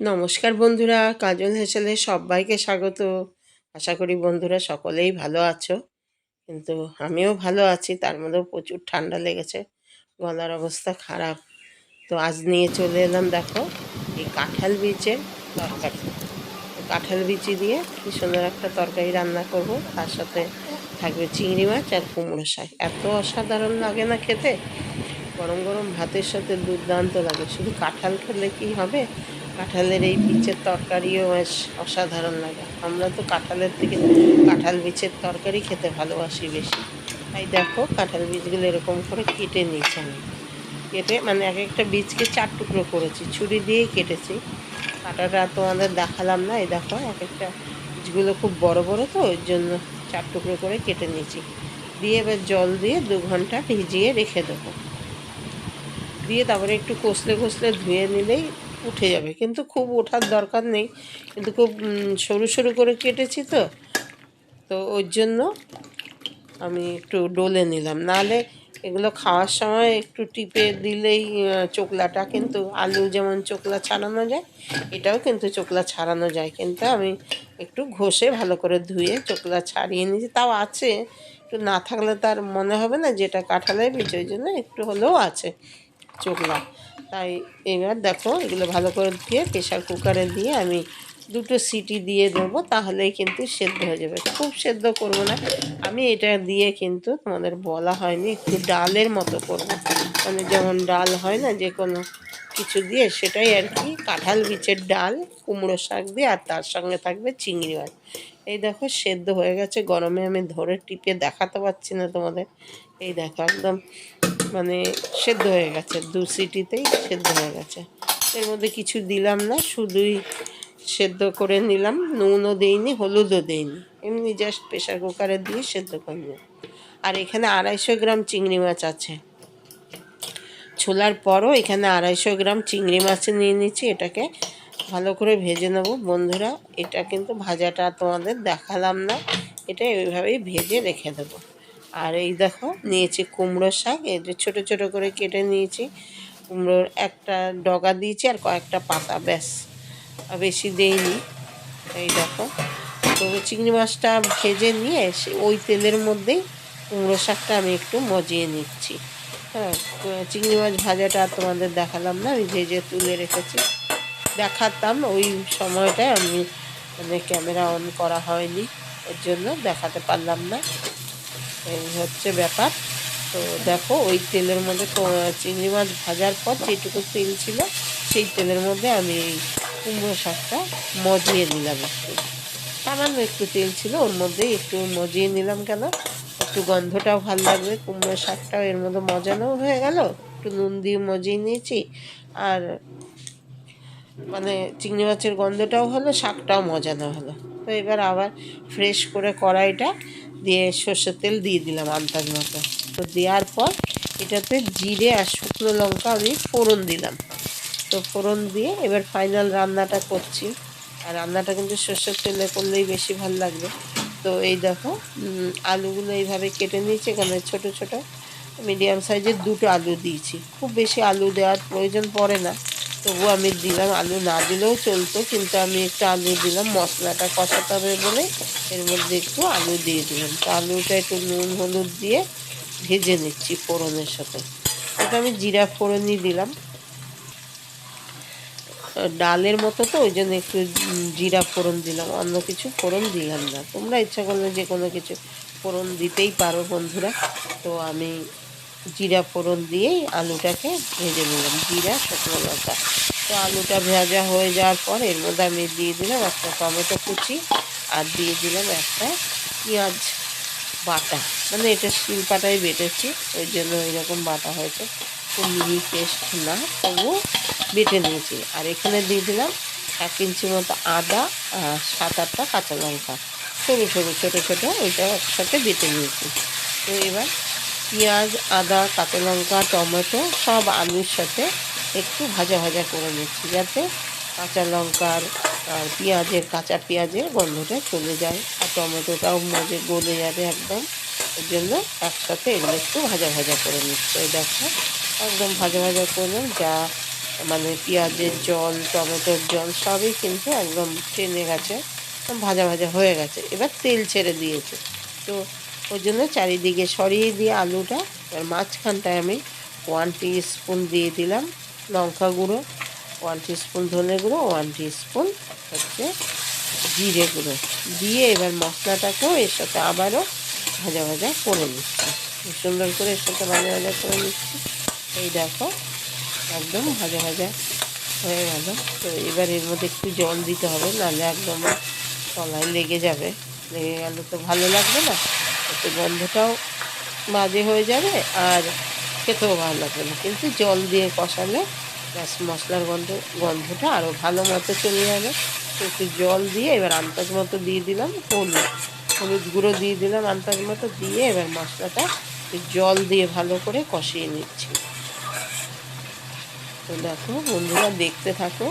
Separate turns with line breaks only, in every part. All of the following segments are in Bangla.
নমস্কার বন্ধুরা, কাজল হেসেলে সবাইকে স্বাগত। আশা করি বন্ধুরা সকলেই ভালো আছো। কিন্তু আমিও ভালো আছি, তার মধ্যেও প্রচুর ঠান্ডা লেগেছে, গলার অবস্থা খারাপ। তো আজ নিয়ে চলে এলাম দেখো, এই কাঁঠাল বীজের তরকারি। কাঁঠাল বিচি দিয়ে কি সুন্দর একটা তরকারি রান্না করব, তার সাথে থাকবে চিংড়ি মাছ আর কুমড়ো শাক। এত অসাধারণ লাগে না খেতে। গরম গরম ভাতের সাথে দুর্দান্ত লাগে। শুধু কাঁঠাল খেলে কি হবে? কাঁঠালের এই বীচের তরকারিও অসাধারণ লাগে। আমরা তো কাঁঠালের থেকে কাঁঠাল বীচের তরকারি খেতে ভালোবাসি বেশি। তাই দেখো কাঁঠাল বীজগুলো এরকম করে কেটে নিয়েছি আমি। কেটে মানে এক একটা বীজকে চার টুকরো করেছি, ছুরি দিয়েই কেটেছি। কাটাটা তোমাদের দেখালাম না, এই দেখো এক একটা বীজগুলো খুব বড় বড় তো, ওই জন্য চার টুকরো করে কেটে নিয়েছি। দিয়ে এবার জল দিয়ে দু ঘণ্টা ভিজিয়ে রেখে দেবো। দিয়ে তারপরে একটু কষলে কষলে ধুয়ে নিলেই উঠে যাবে। কিন্তু খুব ওঠার দরকার নেই। কিন্তু খুব সরু সরু করে কেটেছি তো। তো ওর জন্য আমি একটু ডলে নিলাম। নাহলে এগুলো খাওয়ার সময় একটু টিপে দিলেই চোকলাটা কিন্তু আলু যেমন চোকলা ছাড়ানো যায়, এটাও কিন্তু চোকলা ছাড়ানো যায়। কিন্তু আমি একটু ঘষে ভালো করে ধুয়ে চোকলা ছাড়িয়ে নিয়েছি। তাও আছে, একটু না থাকলে তার মনে হবে না যেটা কাঁঠালের বীজ, ওই জন্য একটু হলেও আছে চোখলা তাই এবার দেখো এগুলো ভালো করে ধুয়ে প্রেশার কুকারে দিয়ে আমি দুটো সিটি দিয়ে দেবো, তাহলেই কিন্তু সেদ্ধ হয়ে যাবে। খুব সেদ্ধ করব না। আমি এটা দিয়ে কিন্তু তোমাদের বলা হয়নি, একটু ডালের মতো করব। মানে যেমন ডাল হয় না, যে কোনো কিছু দিয়ে, সেটাই আর কি, কাঁঠাল বীচের ডাল, কুমড়ো শাক দিয়ে, আর তার সঙ্গে থাকবে চিংড়ি মাছ। এই দেখো সেদ্ধ হয়ে গেছে, গরমে আমি ধরে টিপে দেখাতে পারছি না তোমাদের। এই দেখো একদম মানে সেদ্ধ হয়ে গেছে, দু সিটিতেই সেদ্ধ হয়ে গেছে। এর মধ্যে কিছু দিলাম না, শুধুই সেদ্ধ করে নিলাম, নুনও দেইনি, হলুদও দেইনি। এমনি জাস্ট প্রেশার কুকারে দিয়ে সেদ্ধ করে নিলাম। আর এখানে আড়াইশো গ্রাম চিংড়ি মাছ আছে। ছোলার পরও এখানে আড়াইশো গ্রাম চিংড়ি মাছ নিয়ে নিচ্ছি, এটাকে ভালো করে ভেজে নেব। বন্ধুরা, এটা কিন্তু ভাজাটা তোমাদের দেখালাম না, এটা এইভাবেই ভেজে রেখে দেবো। আর এই দেখো, নিয়েছি কুমড়ো শাক। এই যে ছোটো ছোটো করে কেটে নিয়েছি। কুমড়োর একটা ডগা দিয়েছি আর কয়েকটা পাতা, ব্যাস। বেশি দেইনি। এই দেখো, তো চিংড়ি মাছটা ভেজে নিয়ে ওই তেলের মধ্যেই কুমড়ো শাকটা আমি একটু মজিয়ে নিচ্ছি। হ্যাঁ চিংড়ি মাছ ভাজাটা তোমাদের দেখালাম না, আমি ভেজে তুলে রেখেছি। দেখাতাম, ওই সময়টায় আমি মানে ক্যামেরা অন করা হয়নি, ওর জন্য দেখাতে পারলাম না। এই হচ্ছে ব্যাপার। তো দেখো, ওই তেলের মধ্যে চিংড়ি মাছ ভাজার পর যেটুকু তেল ছিল, সেই তেলের মধ্যে আমি এই কুমড়ো শাকটা মজিয়ে নিলাম একটু। সামান্য একটু তেল ছিল, ওর মধ্যেই একটু মজিয়ে নিলাম কেন? একটু গন্ধটাও ভালো লাগবে, কুমড়ো শাকটাও এর মধ্যে মজানো হয়ে গেল। একটু নুন দিয়ে মজিয়ে নিয়েছি, আর মানে চিংড়ি মাছের গন্ধটাও হলো, শাকটাও মজানো হলো। তো এবার আবার ফ্রেশ করে কড়াইটা দিয়ে সর্ষের তেল দিয়ে দিলাম আন্দাজ মতো। তো দেওয়ার পর এটাতে জিরে আর শুকনো লঙ্কা আমি ফোড়ন দিলাম। তো ফোড়ন দিয়ে এবার ফাইনাল রান্নাটা করছি। আর রান্নাটা কিন্তু সর্ষের তেলে করলেই বেশি ভালো লাগবে। তো এই দেখো আলুগুলো এইভাবে কেটে নিয়েছি। এখানে ছোট ছোট মিডিয়াম সাইজের দুটো আলু দিয়েছি। খুব বেশি আলু দেওয়ার প্রয়োজন পড়ে না। তবু আমি দিলাম আলু না দিলেও চলতো, কিন্তু আমি একটু আলু দিলাম, মশলাটা কষাতে হবে বলে এর মধ্যে একটু আলু দিয়ে দিলাম। তো আলুটা একটু নুন, হলুদ দিয়ে ভেজে নিচ্ছি ফোড়নের সাথে। ওটা আমি জিরা ফোড়নই দিলাম। ডালের মতো তো, ওই জন্য একটু জিরা ফোড়ন দিলাম, অন্য কিছু ফোড়ন দিলাম না। তোমরা ইচ্ছা করলে যে কোনো কিছু ফোড়ন দিতেই পারো বন্ধুরা। তো আমি জিরা ফোড়ন দিয়েই আলুটাকে ভেজে নিলাম, জিরা, শুকনো লঙ্কা। তো আলুটা ভাজা হয়ে যাওয়ার পর এর মধ্যে আমি দিয়ে দিলাম একটা টমেটো কুচি আর দিয়ে দিলাম একটা পেঁয়াজ বাটা। মানে এটা শিল পাটাই বেটেছি, ওই জন্য এরকম বাটা হয়েছে। খুব মিহি পেস্ট না তবু বেটে নিয়েছি। আর এখানে দিয়ে দিলাম এক ইঞ্চি মতো আদা আর সাত আটটা কাঁচা লঙ্কা। সরু সরু, ছোটো ছোটো ওইটা একসাথে বেটে নিয়েছি। তো এবার পেঁয়াজ, আদা, কাঁচা লঙ্কা, টমেটো সব আলুর সাথে একটু ভাজা ভাজা করে নিচ্ছি যাতে কাঁচা লঙ্কার আর পেঁয়াজের, কাঁচা পেঁয়াজের গন্ধটা চলে যায়। আর টমেটোটাও মজে গলে যাবে একদম। ওই জন্য একসাথে এগুলো একটু ভাজা ভাজা করে নিচ্ছি। দেখো, একদম ভাজা ভাজা করলাম যা মানে পেঁয়াজের জল, টমেটোর জল সবই কিন্তু একদম টেনে গেছে ভাজা ভাজা হয়ে গেছে। এবার তেল ছেড়ে দিয়েছে। তো ওই জন্য চারিদিকে সরিয়ে দিয়ে আলুটা, এবার মাঝখানটায় আমি ওয়ান স্পুন দিয়ে দিলাম লঙ্কা গুঁড়ো ওয়ান স্পুন ধনে গুঁড়ো ওয়ান স্পুন হচ্ছে জিরে গুঁড়ো। দিয়ে এবার মশলাটাকেও এর সাথে আবারও ভাজা ভাজা করে নিচ্ছি। সুন্দর করে এর সাথে ভাজা ভাজা করে নিচ্ছি। এই দেখো, একদম ভাজা ভাজা হয়ে গেল। তো এবার এর মধ্যে একটু জল দিতে হবে, নাহলে একদম তলায় লেগে যাবে। লেগে গেলে তো ভালো লাগবে না। একটু গন্ধটাও বাজে হয়ে যাবে আর খেতেও ভালো লাগবে না। কিন্তু জল দিয়ে কষালে ব্যাস মশলার গন্ধ, গন্ধটা আরও ভালো মতো চলে যাবে। একটু জল দিয়ে এবার আন্দাজ মতো দিয়ে দিলাম, হলুদ হলুদ গুঁড়ো দিয়ে দিলাম আন্দাজ মতো দিয়ে এবার মশলাটা জল দিয়ে ভালো করে কষিয়ে নিচ্ছি। তো দেখো বন্ধুরা, দেখতে থাকো।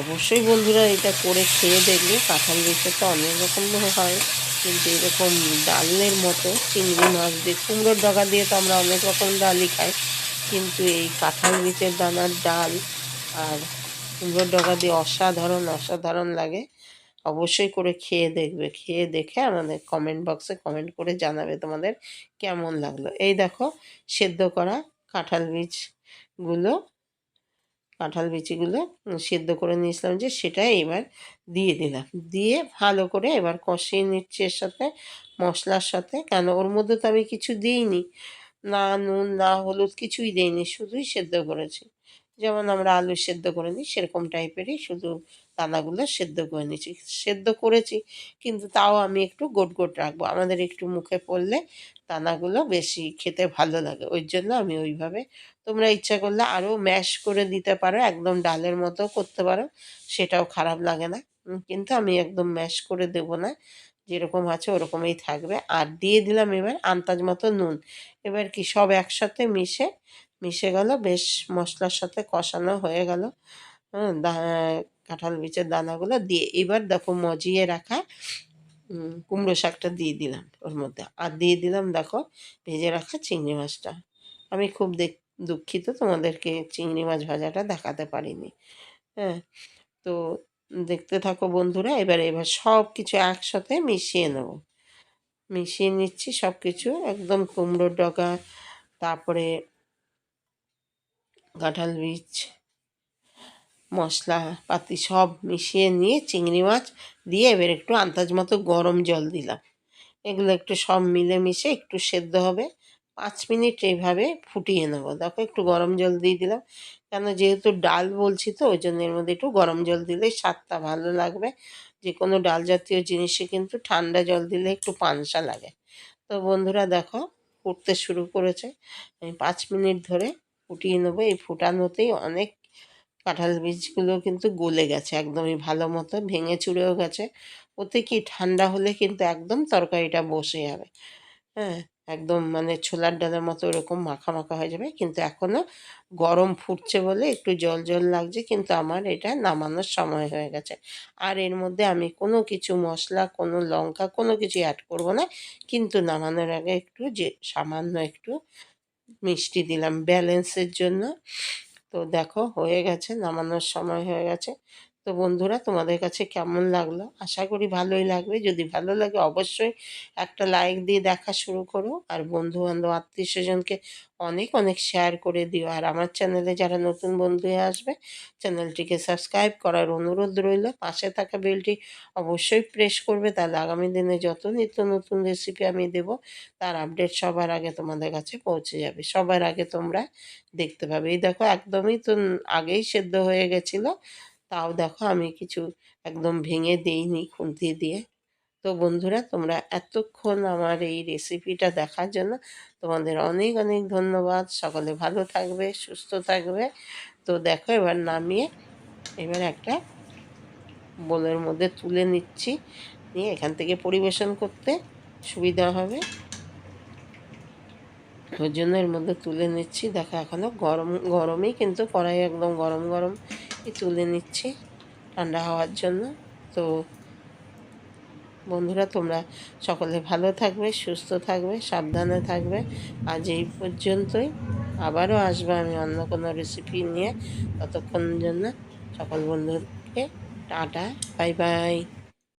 অবশ্যই বন্ধুরা এটা করে খেয়ে দেখবে, কাঁঠাল লিচে তো অনেক রকম হয়। কিন্তু এরকম ডালের মতো চিংড়ি মাছ দিয়ে কুমড়োর ডগা দিয়ে তো আমরা অনেক রকম ডালই খাই। কিন্তু এই কাঁঠাল লিচের দানার ডাল আর কুমড়োর ডগা দিয়ে অসাধারণ অসাধারণ লাগে। অবশ্যই করে খেয়ে দেখবে, খেয়ে দেখে আমাদের কমেন্ট বক্সে কমেন্ট করে জানাবে তোমাদের কেমন লাগল। এই দেখো, সেদ্ধ করা কাঁঠাল বীজগুলো কাঁঠাল বিচিগুলো সেদ্ধ করে নিয়েছিলাম যে সেটাই এবার দিয়ে দিলাম। দিয়ে ভালো করে এবার কষিয়ে নিচ্ছি এর সাথে মশলার সাথে। কেন? ওর মধ্যে তো আমি কিছু দিইনি। না নুন, না হলুদ কিছুই দিইনি, শুধুই সেদ্ধ করেছি। যেমন আমরা আলু সেদ্ধ করে নিই, সেরকম টাইপেরই শুধু দানাগুলো সেদ্ধ করে নিয়েছি। সেদ্ধ করেছি, কিন্তু তাও আমি একটু গোট গোট রাখব। আমাদের একটু মুখে পড়লে দানাগুলো বেশি খেতে ভালো লাগে। ওই জন্য আমি ওইভাবে, তোমরা ইচ্ছা করলে আরও ম্যাশ করে দিতে পারো, একদম ডালের মতো করতে পারো, সেটাও খারাপ লাগে না। কিন্তু আমি একদম ম্যাশ করে দেব না, যেরকম আছে ওরকমই থাকবে। আর দিয়ে দিলাম এবার আন্দাজ মতো নুন। এবার কি সব একসাথে মিশে মিশে গেল, বেশ মশলার সাথে কষানো হয়ে গেল। কাঁঠাল বীজের দানাগুলো দিয়ে এবার দেখো মজিয়ে রাখা কুমড়ো শাকটা দিয়ে দিলাম ওর মধ্যে। আর দিয়ে দিলাম দেখো ভেজে রাখা চিংড়ি মাছটা। আমি খুব দেখ, দুঃখিত তোমাদেরকে চিংড়ি মাছ ভাজাটা দেখাতে পারিনি। হ্যাঁ তো দেখতে থাকো বন্ধুরা, এবার এবার সব কিছু একসাথে মিশিয়ে নেব। মিশিয়ে নিচ্ছি সব কিছু একদম কুমড়োর ডগা, তারপরে কাঁঠাল বীজ মশলা পাতি সব মিশিয়ে নিয়ে চিংড়ি মাছ দিয়ে এবার একটু আন্দাজ মতো গরম জল দিলাম। এগুলো একটু সব মিলে মিশে একটু সেদ্ধ হবে। পাঁচ মিনিট এইভাবে ফুটিয়ে নেব। দেখো একটু গরম জল দিয়ে দিলাম। কেন যেহেতু ডাল বলছি তো, ওই জন্য এর মধ্যে একটু গরম জল দিলে স্বাদটা ভালো লাগবে। যে কোনো ডাল জাতীয় জিনিসে কিন্তু ঠান্ডা জল দিলে একটু পানসা লাগে। তো বন্ধুরা দেখো, ফুটতে শুরু করেছে। আমি পাঁচ মিনিট ধরে ফুটিয়ে নেব। এই ফুটানোতেই অনেক কাঁঠাল বীজগুলো কিন্তু গলে গেছে, একদমই ভালো মতো ভেঙে চুড়েও গেছে। ওতে কি ঠান্ডা হলে কিন্তু একদম তরকারিটা বসে যাবে। হ্যাঁ একদম মানে ছোলার ডালের মতো ওরকম মাখা মাখা হয়ে যাবে। কিন্তু এখনও গরম ফুটছে বলে একটু জল জল লাগছে, কিন্তু আমার এটা নামানোর সময় হয়ে গেছে। আর এর মধ্যে আমি কোনো কিছু মশলা, কোনো লঙ্কা, কোনো কিছু অ্যাড করব না। কিন্তু নামানোর আগে একটু যে সামান্য একটু মিষ্টি দিলাম ব্যালেন্সের জন্য। তো দেখো হয়ে গেছে নামানোর সময় হয়ে গেছে। তো বন্ধুরা, তোমাদের কাছে কেমন লাগল? আশা করি ভালোই লাগবে। যদি ভালো লাগে, অবশ্যই একটা লাইক দিয়ে দেখা শুরু করো। আর বন্ধু বান্ধব আত্মীয় স্বজনকে অনেক অনেক শেয়ার করে দিও। আর আমার চ্যানেলে যারা নতুন বন্ধু আসবে চ্যানেলটিকে সাবস্ক্রাইব করার অনুরোধ রইল। পাশে থাকা বেলটি অবশ্যই প্রেস করবে। তাহলে আগামী দিনে যত নিত্য নতুন রেসিপি আমি দেব, তার আপডেট সবার আগে তোমাদের কাছে পৌঁছে যাবে। সবার আগে তোমরা দেখতে পাবে। এই দেখো, একদমই তো আগেই সেদ্ধ হয়ে গেছিল। তাও দেখো আমি কিছু একদম ভেঙে দিইনি খুন্তি দিয়ে। তো বন্ধুরা, তোমরা এতক্ষণ আমার এই রেসিপিটা দেখার জন্য তোমাদের অনেক অনেক ধন্যবাদ। সকলে ভালো থাকবে, সুস্থ থাকবে। তো দেখো, এবার নামিয়ে এবার একটা বোলের মধ্যে তুলে নিচ্ছি। নিয়ে এখান থেকে পরিবেশন করতে সুবিধা হবে। ওই জন্য এর মধ্যে তুলে নিচ্ছি। দেখো এখনও গরম, গরমই কিন্তু কড়াই একদম গরম গরম। তুলে নিচ্ছি ঠান্ডা হওয়ার জন্য। তো বন্ধুরা, তোমরা সকলে ভালো থাকবে, সুস্থ থাকবে, সাবধানে থাকবে। আজ এই পর্যন্তই। আবারও আসব আমি অন্য কোনো রেসিপি নিয়ে। ততক্ষণ জন্য সকল বন্ধুকে টাটা, বাই বাই।